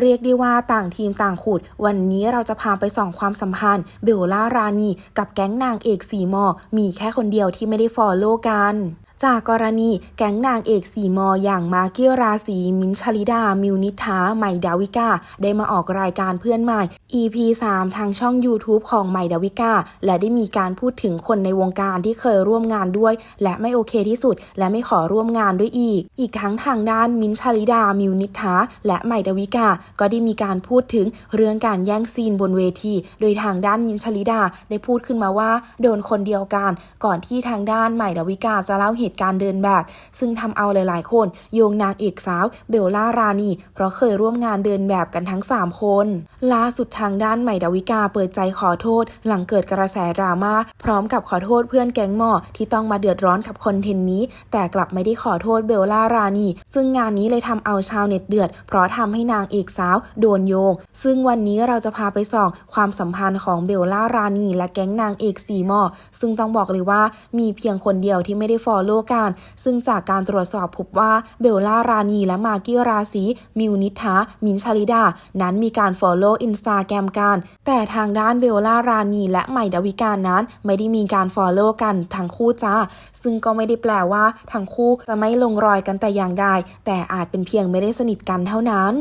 เรียกได้ว่าต่างทีมต่างขุด วันนี้เราจะพาไปส่องความสัมพันธ์ เบลล่ารานีกับแก๊งนางเอกสีมอ มีแค่คนเดียวที่ไม่ได้ฟอลโล่กัน จากกรณีแก๊งนางเอกสีมออย่างมาเกียราศีมินชลิดา มิวนิษฐาใหม่ดาวิกา ได้มาออกรายการเพื่อนใหม่ EP 3 ทางช่อง YouTube ของใหม่ดาวิกา และได้มีการพูดถึงคนในวงการที่เคยร่วมงานด้วย และไม่โอเคที่สุด และไม่ขอร่วมงานด้วยอีก อีกทั้งทางด้านมินชลิดา มิวนิษฐาและใหม่ดาวิกา ก็ได้มีการพูดถึงเรื่องการแย่งซีนบนเวที โดยทางด้านมินชลิดาได้พูดขึ้นมาว่าโดนคนเดียวกัน ก่อนที่ทางด้านใหม่ดาวิกาจะเล่าเหตุการณ์เดินแบบ ซึ่งทำเอาหลาย ๆ คน โยงนางเอกสาวเบลล่ารานี เพราะเคยร่วมงานเดินแบบกันทั้ง 3 คนล่าสุดทางด้านใหม่ดาวิกาเปิดใจขอโทษ หลังเกิดกระแสดราม่าพร้อมกับขอโทษเพื่อนแก๊งหมอที่ต้องมาเดือดร้อนกับคอนเทนต์นี้ แต่กลับไม่ได้ขอโทษเบลล่ารานี ซึ่งงานนี้เลยทำเอาชาวเน็ตเดือด เพราะทำให้นางเอกสาวโดนโยง ซึ่งวันนี้เราจะพาไปส่องความสัมพันธ์ของเบลล่ารานีและแก๊งนางเอกสีหมอซึ่งต้องบอกเลยว่ามีเพียงคนเดียวที่ไม่ได้ฟอลโล่กัน ซึ่งจากการตรวจสอบพบว่าเบลล่ารานีและมากกี้ราศีมิวนิษฐามินท์ชลิดา นั้นมีการฟอลโล่อินสตาแกรมกัน แต่ทางด้านเบลล่ารานีและใหม่ดาวิกานั้น ไม่ได้มีการฟอลโล่กันทั้งคู่จ้า ซึ่งก็ไม่ได้แปลว่าทั้งคู่จะไม่ลงรอยกันแต่อย่างใดแต่อาจเป็นเพียงไม่ได้สนิทกันเท่านั้น